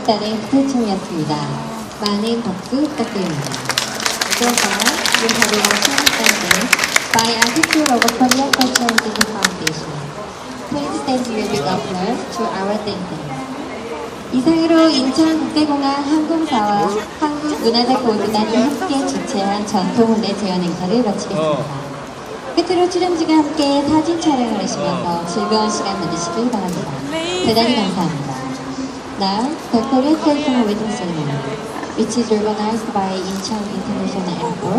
예술단의 부대총이었습니다. 많은 박수 부탁드립니다. 그래서 인터뷰와 수업단들 by Architecture of Korea Cultural City Foundation. Please stand your big applause to our you. 이상으로 인천국제공항 항공사와 한국문화재보호재단이 함께 주최한 전통무대 재현 행사를 마치겠습니다. 끝으로 출연진과 함께 사진 촬영을 하시면서 즐거운 시간 보내시길 바랍니다. 대단히 감사합니다. Now, the Korea State Wedding Ceremony, which is organized by Incheon International Airport.